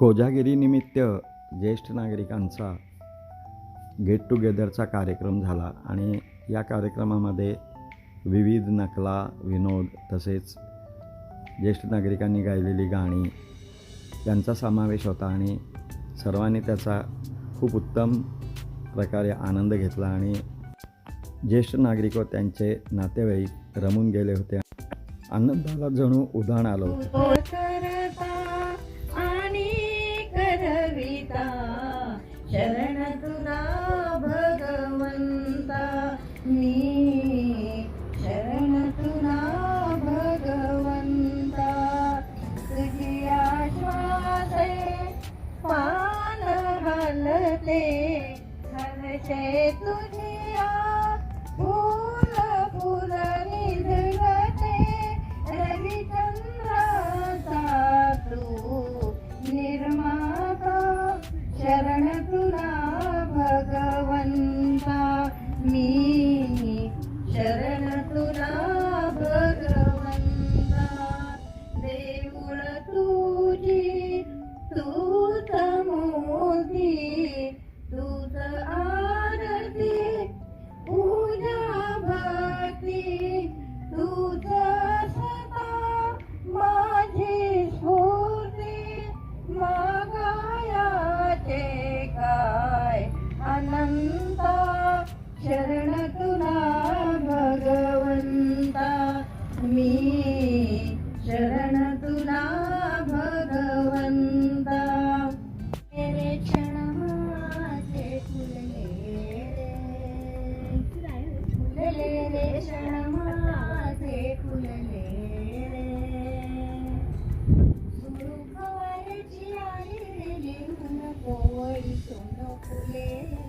कोजागिरीनिमित्त ज्येष्ठ नागरिकांचा गेट टुगेदरचा कार्यक्रम झाला आणि या कार्यक्रमामध्ये विविध नकला विनोद तसेच ज्येष्ठ नागरिकांनी गायलेली गाणी यांचा समावेश होता आणि सर्वांनी त्याचा खूप उत्तम प्रकारे आनंद घेतला आणि ज्येष्ठ नागरिक व त्यांचे नातेवाईक रमून गेले होते. आनंदाला जणू उधाण आलं होतं. भगवंता मी शरण तुला भगवंता देऊळ तुझी तूच तुला भगवंता। तेरे क्षण माझे फुलले रे। फुलले रे क्षण माझे फुलले सुरू आई लिहून फुले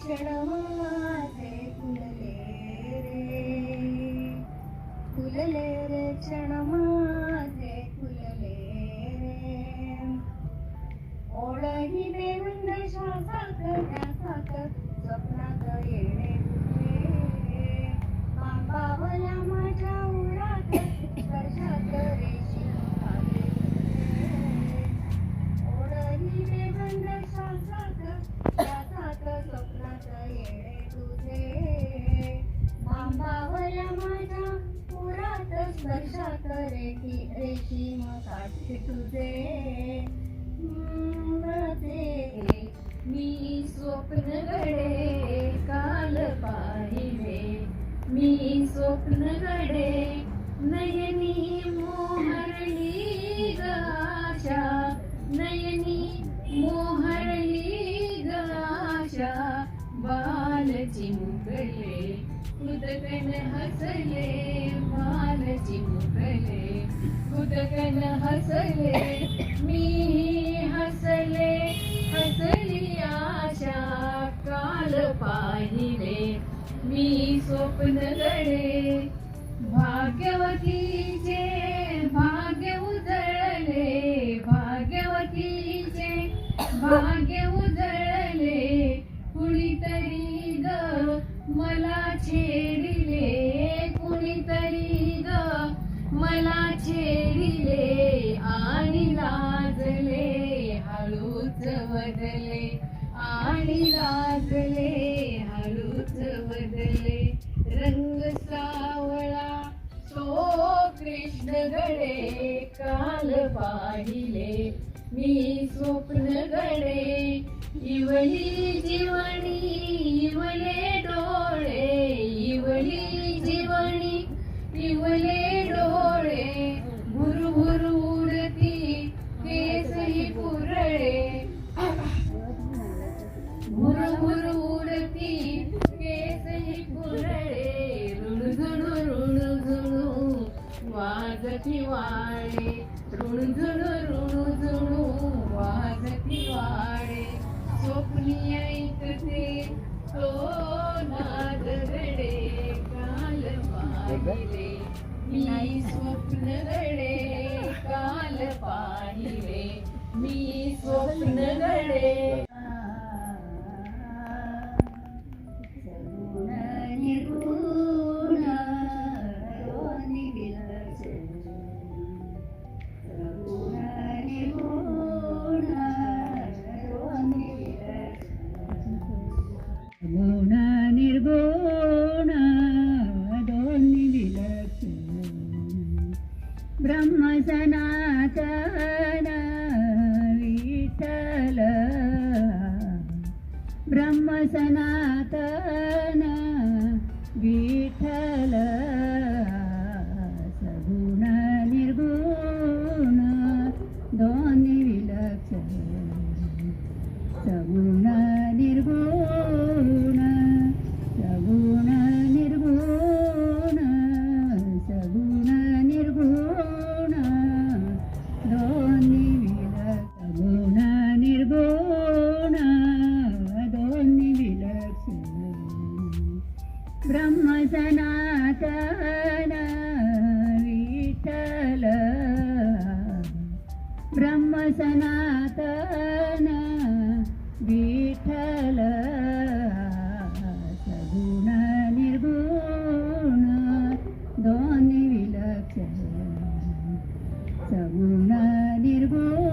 ക്ഷണമാ स्वप्नात येणे तुझे बाबावल्या माझ्या उरात स्पर्शात रेखी रेशीम काठी तुझे मी स्वप्न घडे काल पाहिले मी स्वप्न घडे नाही मुकले उदकन हसले बाल मुकले उदकन हसले मी हसले हसली आशा काल पाहिले। मी स्वप्न गडे भाग्यवती बदले रंग सावळा. तो कृष्ण गडे काल पाहिले. मी स्वप्न गडे जीवली जीवन रुणझुणू रुणझुणू वाजती वाळे स्वप्नी ऐक लागते तो नाद रडे काल पाहिले मी स्वप्न रडे ब्रह्म सनातन विठ्ठल ब्रह्म ಸನಾತನ ವಿಠಲ ಸಗುಣ ನಿರ್ಗುಣ ಧ್ವನಿ ವಿಲಕ್ಷಣ ಸಗುಣ ನಿರ್ಗುಣ